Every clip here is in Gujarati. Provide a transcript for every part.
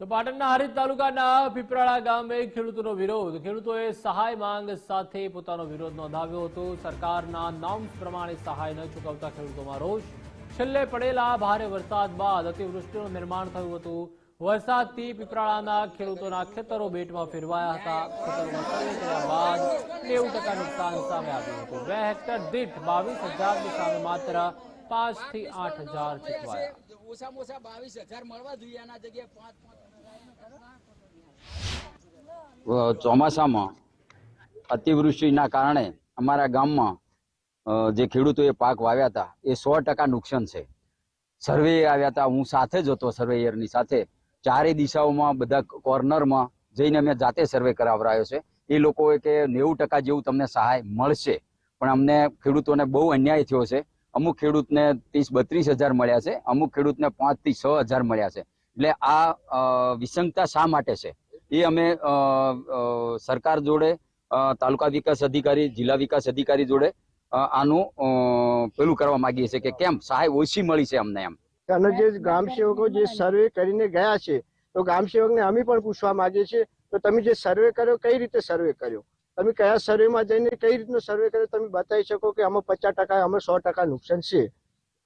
તો પાટણના હારીજ તાલુકાના પીપરાળા ગામે ખેડૂતોનો વિરોધ. ખેડૂતોએ સહાય માંગ સાથે પોતાનો વિરોધ નોંધાવ્યો હતો. સરકારના નામ પ્રમાણે સહાય ન ચૂકવતા ખેડૂતોમાં રોષ. છેલ્લે પડેલા ભારે વરસાદ બાદ અતિવૃષ્ટિનું નિર્માણ થયું હતું. વરસાદથી પીપરાળાના ખેડૂતોના ખેતરો બેટમાં ફેરવાયા હતા. ખેતરોમાં સર્વે કર્યા બાદ નેવું ટકા નુકસાન સામે આવ્યું હતું. બે હેક્ટર દીઠ બાવીસ હજારની સામે માત્ર પાંચથી આઠ હજાર ચૂકવાયા. ઓછામાં ઓછા બાવીસ હજાર મળવા જોઈએ. જગ્યાએ પાંચ પાંચ ચોમાસામાં અતિવૃષ્ટિના કારણે અમારા ગામમાં જે ખેડૂતોએ પાક વાવ્યા હતા, એ સો ટકા નુકસાન છે. સર્વે આવ્યા હતા, હું સાથે જ હતો સર્વેયરની સાથે. ચારે દિશાઓમાં બધા કોર્નરમાં જઈને મેં જાતે સર્વે કરાવરાયો છે. એ લોકોએ કે નેવું ટકા જેવું તમને સહાય મળશે. પણ અમને ખેડૂતોને બહુ અન્યાય થયો છે. અમુક ખેડૂતને ત્રીસ બત્રીસ હજાર મળ્યા છે. અમુક ખેડૂતને પાંચથી છ હજાર મળ્યા છે. એટલે આ વિસંગતા શા માટે છે? એ અમે સરકાર જોડે તાલુકા વિકાસ અધિકારી, જિલ્લા વિકાસ અધિકારી જોડે આનું પેલું કરવા માંગીએ છીએ કે કેમ? સહાય ઓછી મળી છે અમને એમ. અને જે ગ્રામ સેવકો જે સર્વે કરીને ગયા છે, તો ગ્રામ સેવકને અમે પણ પૂછવા માંગીએ છીએ, તો તમે જે સર્વે કર્યો, કઈ રીતે સર્વે કર્યો? તમે કયા સર્વેમાં જઈને કઈ રીતનો સર્વે કર્યો, તમે બતાવી શકો કે આમાં પચાસ ટકા, આમાં સો ટકા નુકસાન છે.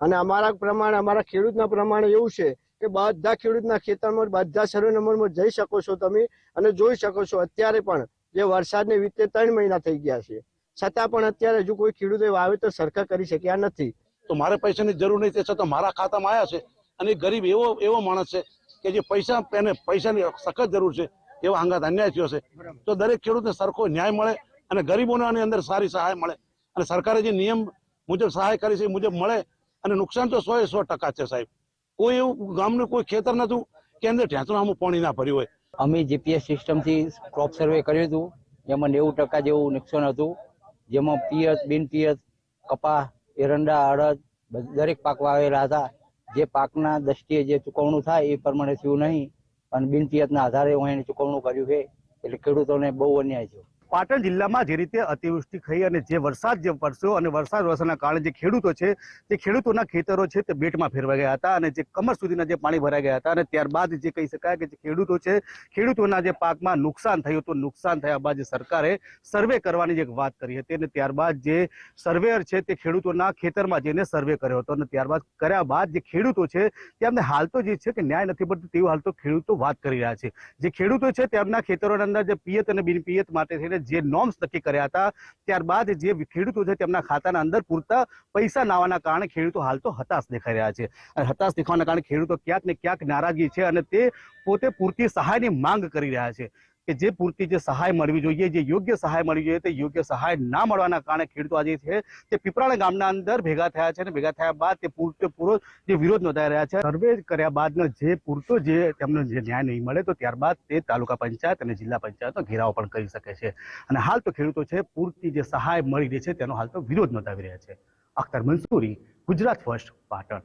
અને અમારા પ્રમાણે, અમારા ખેડૂતના પ્રમાણે એવું છે કે બધા ખેડૂતના ખેતરમાં બધા સર્વે નંબરમાં જઈ શકો છો તમે અને જોઈ શકો છો અત્યારે પણ જે વરસાદને વીતે ત્રણ મહિના થઈ ગયા છે. છતાં પણ અત્યારે હજુ કોઈ ખેડૂતોએ વાવેતર સરખા કરી શક્યા નથી. તો મારે પૈસાની જરૂર નહીં, તે છતાં મારા ખાતામાં આવ્યા છે અને ગરીબ એવો એવો માણસ છે કે જે પૈસા, એને પૈસાની સખત જરૂર છે, એવો હંગાત અન્યાય થયો છે. તો દરેક ખેડૂતને સરખો ન્યાય મળે અને ગરીબોને આની અંદર સારી સહાય મળે. અને સરકારે જે નિયમ મુજબ સહાય કરી છે, એ મુજબ મળે અને નુકસાન તો સો એ સો ટકા છે સાહેબ. કોઈ એવું ગામનું કોઈ ખેતર નતું કે અંદર ઢેંચણામાં પાણી ના ભર્યું હોય. અમે જીપીએસ સિસ્ટમથી ક્રોપ સર્વે કર્યું હતું. જેમાં નેવું ટકા જેવું નુકસાન હતું. જેમાં પિયત બિન પિયત કપા, એરંડા, અડદ દરેક પાક વાવેલા હતા. જે પાકના દ્રષ્ટિએ જે ચૂકવણું થાય એ પ્રમાણે થયું નહીં. અને બિન પિયતના આધારે હું એને ચૂકવણું કર્યું છે. એટલે ખેડૂતોને બહુ અન્યાય થયો. પાટણ જિલ્લામાં જે રીતે અતિવૃષ્ટિ થઈ અને જે વરસાદ જે વરસ્યો અને વરસાદ વરસાદના કારણે જે ખેડૂતો છે તે ખેડૂતોના ખેતરો છે તે બેટમાં ફેરવાઈ ગયા હતા અને જે કમર સુધીના જે પાણી ભરાઈ ગયા હતા અને ત્યારબાદ જે કહી શકાય કે જે ખેડૂતો છે, ખેડૂતોના જે પાકમાં નુકસાન થયું હતું. નુકસાન થયા બાદ સરકારે સર્વે કરવાની જે વાત કરી હતી અને ત્યારબાદ જે સર્વેયર છે તે ખેડૂતોના ખેતરમાં જઈને સર્વે કર્યો હતો અને ત્યારબાદ કર્યા બાદ જે ખેડૂતો છે તેમને હાલ તો જે છે કે ન્યાય નથી પડતો તેવું હાલ તો ખેડૂતો વાત કરી રહ્યા છે. જે ખેડૂતો છે તેમના ખેતરોના અંદર જે પિયત અને બિનપિયત માટે થઈને જે નોર્મ્સ નક્કી કર્યા હતા, ત્યારબાદ જે ખેડૂતો છે તેમના ખાતાના અંદર પૂરતા પૈસા ના આવવાના કારણે ખેડૂતો હાલ તો હતાશ દેખાઈ રહ્યા છે. અને હતાશ દેખાવાના કારણે ખેડૂતો ક્યાંક ને ક્યાંક નારાજગી છે અને તે પોતે પૂરતી સહાયની માંગ કરી રહ્યા છે. કે જે પૂરતી જે સહાય મળવી જોઈએ, જે યોગ્ય સહાય મળવી જોઈએ, તે યોગ્ય સહાય ના મળવાના કારણે ખેડૂતો આજે છે તે પીપળાણા ગામના અંદર ભેગા થયા છે અને ભેગા થયા બાદ તે પૂરતો, પૂરો જે વિરોધ નોંધાઈ રહ્યા છે. સર્વે કર્યા બાદનો જે પૂરતો જે તેમને જે ન્યાય નહીં મળે, તો ત્યારબાદ તે તાલુકા પંચાયત અને જિલ્લા પંચાયતનો ઘેરાવ પણ કરી શકે છે. અને હાલ તો ખેડૂતો છે પૂરતી જે સહાય મળી રહી છે, તેનો હાલ તો વિરોધ નોંધાવી રહ્યા છે. અખ્તર મંસૂરી, ગુજરાત ફર્સ્ટ, પાટણ.